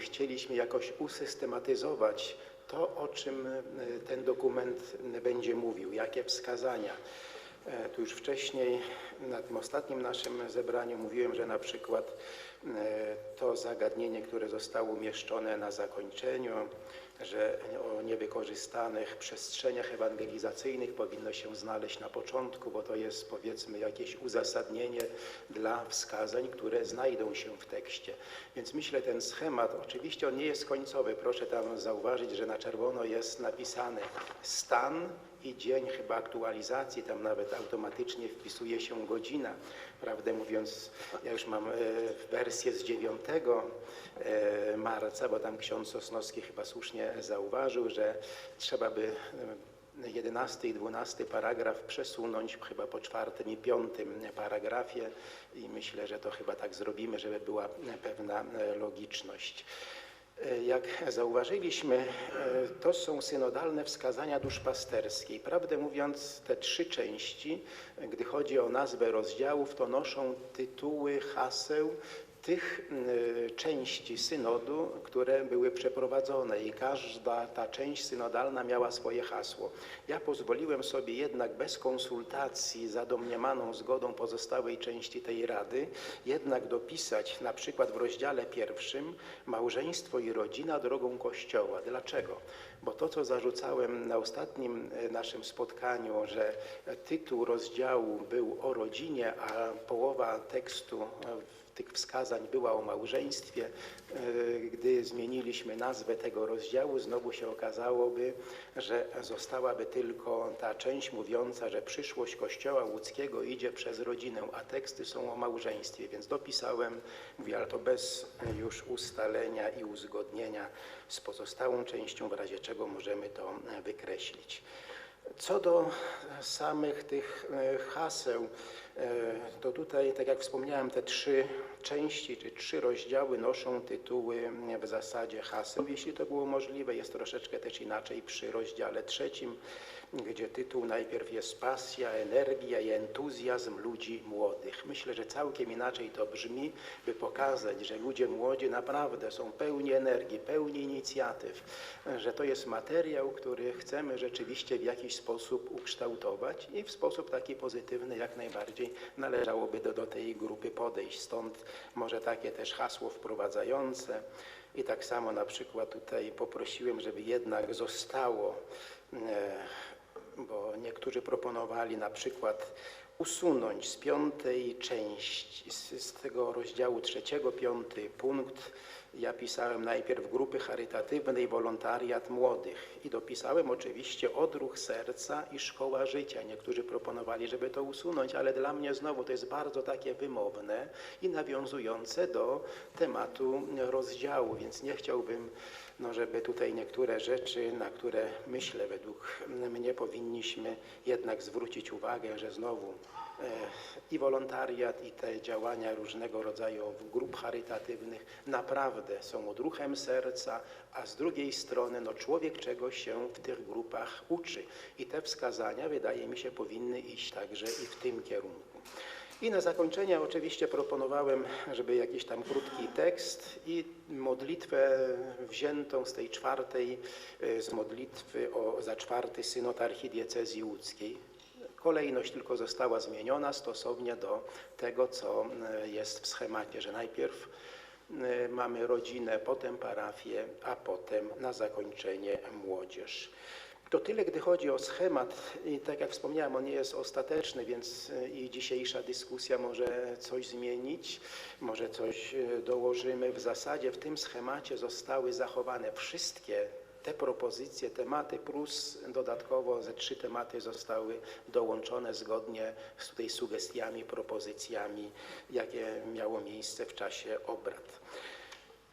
chcieliśmy jakoś usystematyzować to, o czym e, ten dokument będzie mówił, jakie wskazania. E, Tu już wcześniej na tym ostatnim naszym zebraniu mówiłem, że na przykład e, to zagadnienie, które zostało umieszczone na zakończeniu, że o niewykorzystanych przestrzeniach ewangelizacyjnych powinno się znaleźć na początku, bo to jest powiedzmy jakieś uzasadnienie dla wskazań, które znajdą się w tekście. Więc myślę, ten schemat, oczywiście on nie jest końcowy. Proszę tam zauważyć, że na czerwono jest napisane stan i dzień chyba aktualizacji, tam nawet automatycznie wpisuje się godzina. Prawdę mówiąc, ja już mam e, wersję z 9 e, marca, bo tam ksiądz Sosnowski chyba słusznie zauważył, że trzeba by e, 11 i 12 paragraf przesunąć chyba po czwartym i piątym paragrafie i myślę, że to chyba tak zrobimy, żeby była pewna e, logiczność. E, Jak zauważyliśmy, e, to są synodalne wskazania duszpasterskiej. Prawdę mówiąc, te trzy części, gdy chodzi o nazwę rozdziałów, to noszą tytuły haseł tych części synodu, które były przeprowadzone i każda ta część synodalna miała swoje hasło. Ja pozwoliłem sobie jednak bez konsultacji za domniemaną zgodą pozostałej części tej rady jednak dopisać na przykład w rozdziale pierwszym małżeństwo i rodzina drogą Kościoła. Dlaczego? Bo to, co zarzucałem na ostatnim e, naszym spotkaniu, że tytuł rozdziału był o rodzinie, a połowa tekstu e, tych wskazań była o małżeństwie. E, Gdy zmieniliśmy nazwę tego rozdziału, znowu się okazałoby, że zostałaby tylko ta część mówiąca, że przyszłość Kościoła łódzkiego idzie przez rodzinę, a teksty są o małżeństwie, więc dopisałem, mówię, ale to bez już ustalenia i uzgodnienia z pozostałą częścią, w razie czego możemy to wykreślić. Co do samych tych e, haseł, to tutaj, tak jak wspomniałem, te trzy części, czy trzy rozdziały noszą tytuły w zasadzie haseł. Jeśli to było możliwe, jest troszeczkę też inaczej przy rozdziale trzecim, gdzie tytuł najpierw jest pasja, energia i entuzjazm ludzi młodych. Myślę, że całkiem inaczej to brzmi, by pokazać, że ludzie młodzi naprawdę są pełni energii, pełni inicjatyw, że to jest materiał, który chcemy rzeczywiście w jakiś sposób ukształtować i w sposób taki pozytywny jak najbardziej należałoby do, do tej grupy podejść. Stąd może takie też hasło wprowadzające. I tak samo na przykład tutaj poprosiłem, żeby jednak zostało e, bo niektórzy proponowali na przykład usunąć z piątej części, z, z tego rozdziału trzeciego, piąty punkt. Ja pisałem najpierw grupy charytatywne i wolontariat młodych i dopisałem oczywiście odruch serca i szkoła życia. Niektórzy proponowali, żeby to usunąć, ale dla mnie znowu to jest bardzo takie wymowne i nawiązujące do tematu rozdziału, więc nie chciałbym no, żeby tutaj niektóre rzeczy, na które myślę według mnie powinniśmy jednak zwrócić uwagę, że znowu i wolontariat, i te działania różnego rodzaju grup charytatywnych naprawdę są odruchem serca, a z drugiej strony no, człowiek czegoś się w tych grupach uczy. I te wskazania, wydaje mi się, powinny iść także i w tym kierunku. I na zakończenie oczywiście proponowałem, żeby jakiś tam krótki tekst i modlitwę wziętą z tej czwartej, y, z modlitwy o, za czwarty synod archidiecezji łódzkiej. Kolejność tylko została zmieniona stosownie do tego, co y, jest w schemacie, że najpierw y, mamy rodzinę, potem parafię, a potem na zakończenie młodzież. To tyle, gdy chodzi o schemat. I tak jak wspomniałem, on nie jest ostateczny, więc y, i dzisiejsza dyskusja może coś zmienić, może coś dołożymy. W zasadzie w tym schemacie zostały zachowane wszystkie te propozycje, tematy, plus dodatkowo ze trzy tematy zostały dołączone zgodnie z tutaj sugestiami, propozycjami, jakie miało miejsce w czasie obrad.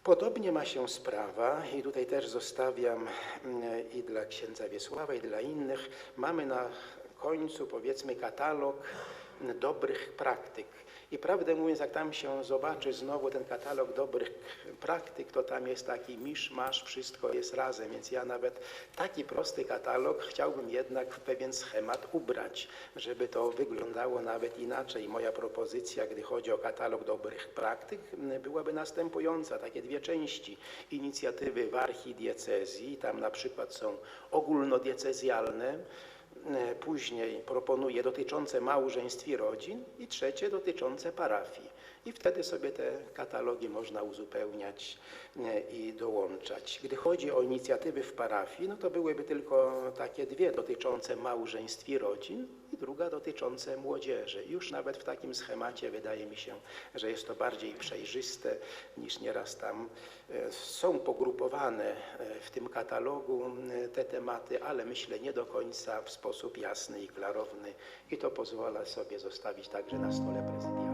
Podobnie ma się sprawa i tutaj też zostawiam mm, i dla księdza Wiesława, i dla innych. Mamy na końcu powiedzmy katalog dobrych praktyk. I prawdę mówiąc, jak tam się zobaczy znowu ten katalog dobrych praktyk, to tam jest taki misz, masz, wszystko jest razem. Więc ja nawet taki prosty katalog chciałbym jednak w pewien schemat ubrać, żeby to wyglądało nawet inaczej. Moja propozycja, gdy chodzi o katalog dobrych praktyk, byłaby następująca. Takie dwie części. Inicjatywy w archidiecezji, tam na przykład są ogólnodiecezjalne, Później proponuje dotyczące małżeństw i rodzin i trzecie dotyczące parafii. I wtedy sobie te katalogi można uzupełniać i dołączać. Gdy chodzi o inicjatywy w parafii, no to byłyby tylko takie dwie dotyczące małżeństw i rodzin i druga dotyczące młodzieży. Już nawet w takim schemacie wydaje mi się, że jest to bardziej przejrzyste niż nieraz tam e, są pogrupowane e, w tym katalogu te tematy, ale myślę nie do końca w sposób jasny i klarowny i to pozwala sobie zostawić także na stole prezydialnym.